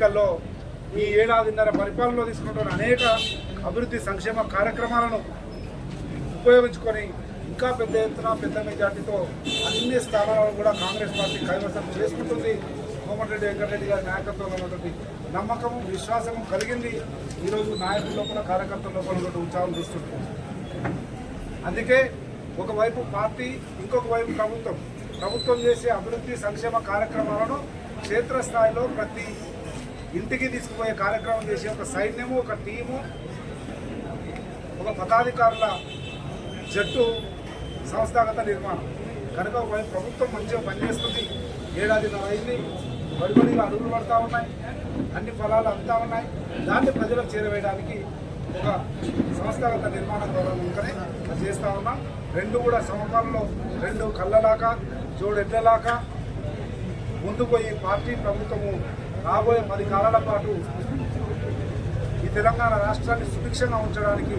ఎన్నికల్లో ఈ ఏడాదిన్నర పరిపాలనలో తీసుకుంటున్న అనేక అభివృద్ధి సంక్షేమ కార్యక్రమాలను ఉపయోగించుకొని ఇంకా పెద్ద ఎత్తున పెద్ద మెజార్టీతో అన్ని స్థానాలను కూడా కాంగ్రెస్ పార్టీ కైవసం చేసుకుంటుంది. కోమటిరెడ్డి వెంకటరెడ్డి గారి నాయకత్వంలో ఉన్నటువంటి నమ్మకము విశ్వాసము కలిగింది. ఈరోజు నాయకుల లోపల కార్యకర్తల లోపల ఉన్నటువంటి ఉత్సాహం చూస్తుంటుంది అందుకే ఒకవైపు పార్టీ ఇంకొక వైపు ప్రభుత్వం. ప్రభుత్వం చేసే అభివృద్ధి సంక్షేమ కార్యక్రమాలను క్షేత్రస్థాయిలో ప్రతి ఇంటికి తీసుకుపోయే కార్యక్రమం చేసే ఒక సైన్యము ఒక టీము ఒక పదాధికారుల జట్టు సంస్థాగత నిర్మాణం. కనుక ప్రభుత్వం మంచిగా పనిచేస్తుంది. ఏడాదిన్నర అయింది. బడిబడిగా అడుగులు పడతా ఉన్నాయి. అన్ని ఫలాలు అందుతా ఉన్నాయి. దాన్ని ప్రజలకు చేరవేయడానికి ఒక సంస్థాగత నిర్మాణం ద్వారా కనుకనే చేస్తూ ఉన్నాం. రెండు కూడా సమకాలంలో రెండు కళ్ళలాక జోడెడ్లలాక ముందు పోయి పార్టీ ప్రభుత్వము రాబోయే పది కాలాల పాటు ఈ తెలంగాణ రాష్ట్రాన్ని సుభిక్షంగా ఉంచడానికి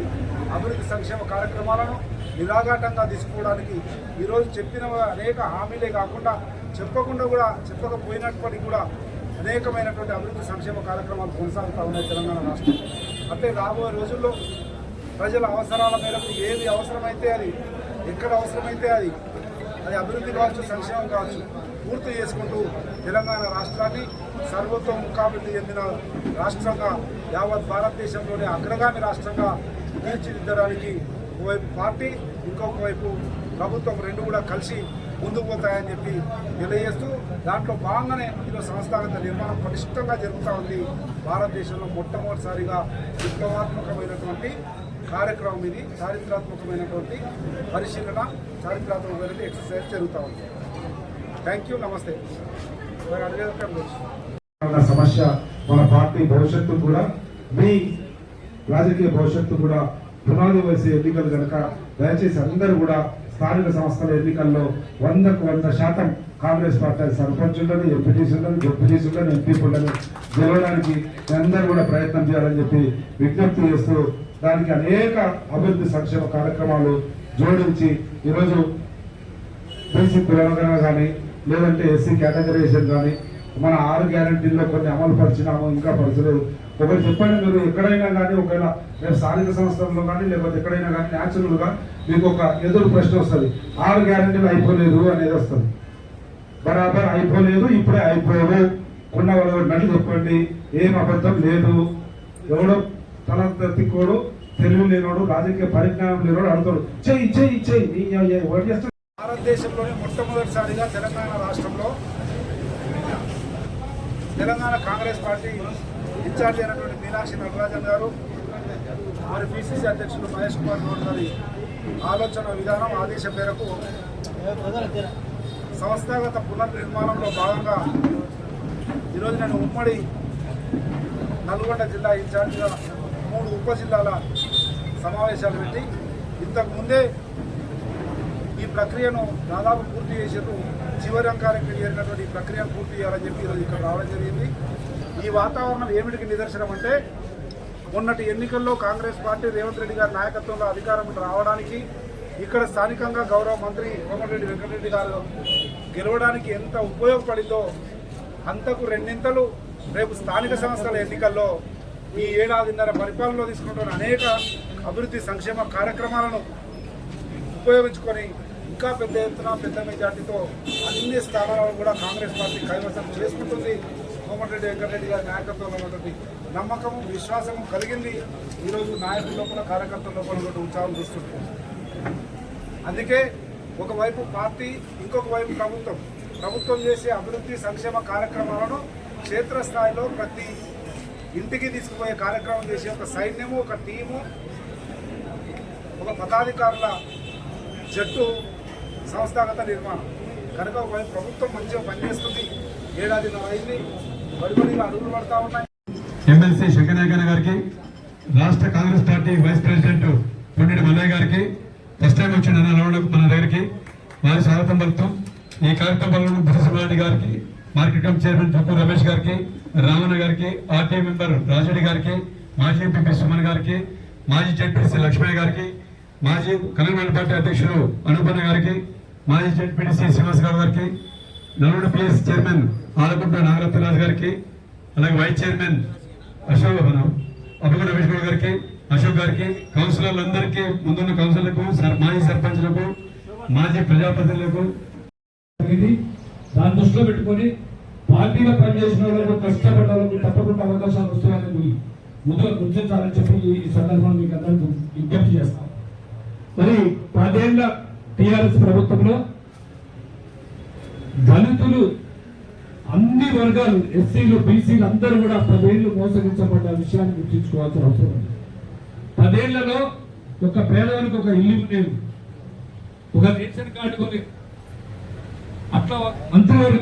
అభివృద్ధి సంక్షేమ కార్యక్రమాలను నిరాఘాటంగా తీసుకోవడానికి ఈరోజు చెప్పిన అనేక హామీలే కాకుండా చెప్పకుండా కూడా చెప్పకపోయినప్పటికీ కూడా అనేకమైనటువంటి అభివృద్ధి సంక్షేమ కార్యక్రమాలు కొనసాగుతూ ఉన్నాయి తెలంగాణ రాష్ట్రం. అంటే రాబోయే రోజుల్లో ప్రజల అవసరాల మేరకు ఏది అవసరమైతే అది ఎక్కడ అవసరమైతే అది అది అభివృద్ధి కావచ్చు సంక్షేమం కావచ్చు పూర్తి చేసుకుంటూ తెలంగాణ రాష్ట్రాన్ని సర్వతోముఖాభివృద్ధి చెందిన రాష్ట్రంగా యావత్ భారతదేశంలోనే అగ్రగామి రాష్ట్రంగా తీర్చిదిద్దడానికి ఒకవైపు పార్టీ ఇంకొక వైపు ప్రభుత్వం రెండు కూడా కలిసి ముందుకు పోతాయని చెప్పి తెలియజేస్తూ దాంట్లో భాగంగానే ఈరోజు సంస్థాగత నిర్మాణం పటిష్టంగా జరుగుతూ ఉంది. భారతదేశంలో మొట్టమొదటిసారిగా విప్లవాత్మకమైనటువంటి కార్యక్రమం ఇది. చారిత్రాత్మకమైనటువంటి పరిశీలన చారిత్రాత్మకమైనటువంటి ఎక్సర్సైజ్ జరుగుతూ ఉంది. థ్యాంక్ యూ నమస్తే సమస్య మన పార్టీ భవిష్యత్తు కూడా మీ రాజకీయ భవిష్యత్తు కూడా పునాది వేసే ఎన్నికలు కనుక దయచేసి అందరూ కూడా స్థానిక సంస్థల ఎన్నికల్లో వందకు వంద శాతం కాంగ్రెస్ పార్టీ సర్పంచులను ఎంపీటీసీలను డిప్యూటీసీలను ఎంపీలను గెలవడానికి అందరూ కూడా ప్రయత్నం చేయాలని చెప్పి విజ్ఞప్తి చేస్తూ దానికి అనేక అభివృద్ధి సంక్షేమ కార్యక్రమాలు జోడించి ఈరోజు బీసీ కులగణన కానీ లేదంటే ఎస్సీ కేటగరైజేషన్ కానీ మన ఆరు గ్యారంటీల్లో కొన్ని అమలు పరిచినాము ఇంకా పరచలేదు. ఒకరు చెప్పండి మీరు ఎక్కడైనా కానీ ఒకవేళ మీరు స్థానిక సంస్థల్లో కానీ లేకపోతే ఎక్కడైనా కానీ న్యాచురల్గా మీకు ఒక ఎదురు ప్రశ్న వస్తుంది. ఆరు గ్యారంటీలు అయిపోలేదు అనేది వస్తుంది. బరాబర్ అయిపోలేదు ఇప్పుడే అయిపోదు కొన్న వాళ్ళు నన్ను చెప్పండి ఏం అబద్ధం లేదు. ఎవడో తల తిక్కోడు తెలివి లేనోడు రాజకీయ పరిజ్ఞానం లేనోడు అడుగుతాడు చెయ్యి చెయ్యి చెయ్యి నీ ఎవరు భారతదేశంలోనే మొట్టమొదటిసారిగా తెలంగాణ రాష్ట్రంలో తెలంగాణ కాంగ్రెస్ పార్టీ ఇన్ఛార్జ్ అయినటువంటి మీనాక్షి నటరాజన్ గారు మరి పిసిసి అధ్యక్షుడు మహేష్ కుమార్ గౌడ్ గారి ఆలోచన విధానం ఆదేశం మేరకు సంస్థాగత పునర్నిర్మాణంలో భాగంగా ఈరోజు నేను ఉమ్మడి నల్గొండ జిల్లా ఇన్ఛార్జిగా మూడు ఉప జిల్లాల సమావేశాలు పెట్టి ఇంతకుముందే ఈ ప్రక్రియను దాదాపు పూర్తి చేసేందుకు చివరి అంకానికి చేరినటువంటి ఈ ప్రక్రియను పూర్తి చేయాలని చెప్పి ఈరోజు ఇక్కడ రావడం జరిగింది. ఈ వాతావరణం ఏమిటికి నిదర్శనం అంటే మొన్నటి ఎన్నికల్లో కాంగ్రెస్ పార్టీ రేవంత్ రెడ్డి గారి నాయకత్వంలో అధికారం రావడానికి ఇక్కడ స్థానికంగా గౌరవ మంత్రి కోమటిరెడ్డి వెంకటరెడ్డి గారు గెలవడానికి ఎంత ఉపయోగపడిందో అంతకు రెండింతలు రేపు స్థానిక సంస్థల ఎన్నికల్లో ఈ ఏడాదిన్నర పరిపాలనలో తీసుకుంటున్న అనేక అభివృద్ధి సంక్షేమ కార్యక్రమాలను ఉపయోగించుకొని ఇంకా పెద్ద ఎత్తున పెద్ద మెజార్టీతో అన్ని స్థానాలను కూడా కాంగ్రెస్ పార్టీ కైవసం చేసుకుంటుంది. కోమటిరెడ్డి వెంకటరెడ్డి గారి నాయకత్వంలో ఉన్నటువంటి నమ్మకము విశ్వాసము కలిగింది. ఈరోజు నాయకుల లోపల కార్యకర్తల లోపల ఉత్సాహం చూస్తుంది అందుకే ఒకవైపు పార్టీ ఇంకొక వైపు ప్రభుత్వం. ప్రభుత్వం చేసే అభివృద్ధి సంక్షేమ కార్యక్రమాలను క్షేత్రస్థాయిలో ప్రతి ఇంటికి తీసుకుపోయే కార్యక్రమం చేసే ఒక సైన్యము ఒక టీము ఒక పదాధికారుల జట్టు సంస్థాగత నిర్మాణం. కనుక ప్రభుత్వం మంచిగా పనిచేస్తుంది ఏడాదిన్నర అయింది బడిబడిగా అడుగులు పడతా ఉన్నాయి. ఎమ్మెల్సీ శంకరేఖన గారికి రాష్ట్ర కాంగ్రెస్ పార్టీ వైస్ ప్రెసిడెంట్ పొండి మల్లయ్య గారికి ఫస్ట్ టైం వచ్చిన మన దగ్గరికి వారి స్వాగతం పలుకుతాం ఈ కార్యక్రమంలో బుద్ధసింహారెడ్డి గారికి market committee chairman Jukku Ramesh గారికి రామన్న గారికి ఆర్టీఐ మెంబర్ రాజరెడ్డి గారికి మాజీ ఎంపీ సుమన్ గారికి మాజీ జడ్పీసీ లక్ష్మయ్య గారికి మాజీ కలంగాణ పార్టీ అధ్యక్షులు అనుపన్న గారికి మాజీ జడ్పీటీసీ శ్రీనివాస్ గారు గారికి నల్గొండ పిఎస్ చైర్మన్ ఆలకుంట నాగరత్నరాజు గారికి అలాగే వైస్ చైర్మన్ అశోక్ మన అబ్బగడ రమేష్ గౌడ్ గారికి అశోక్ గారికి కౌన్సిలర్లందరికీ ముందున్న కౌన్సిలర్లకు మాజీ సర్పంచ్లకు మాజీ ప్రజాప్రతినిధులకు. దాన్ని దృష్టిలో పెట్టుకొని పార్టీలో పనిచేసిన వాళ్ళకు కష్టపడ్డ వాళ్ళకు తప్పకుండా అవకాశాలు వస్తున్నాయని ముందుగా గుర్తించాలని చెప్పి ఈ సందర్భంలో మీకు అందరికీ విజ్ఞప్తి చేస్తాం. మరి పదేళ్ళ టిఆర్ఎస్ ప్రభుత్వంలో దళితులు అన్ని వర్గాలు ఎస్సీలు బీసీలు అందరూ కూడా పదేళ్ళు మోసగించబడ్డ విషయాన్ని గుర్తించుకోవాల్సిన అవసరం ఉంది. పదేళ్ళలో ఒక పేదవానికి ఒక ఇల్లు ఉండేది. ఒక రేషన్ కార్డు కొని అట్లా మంత్రివర్గ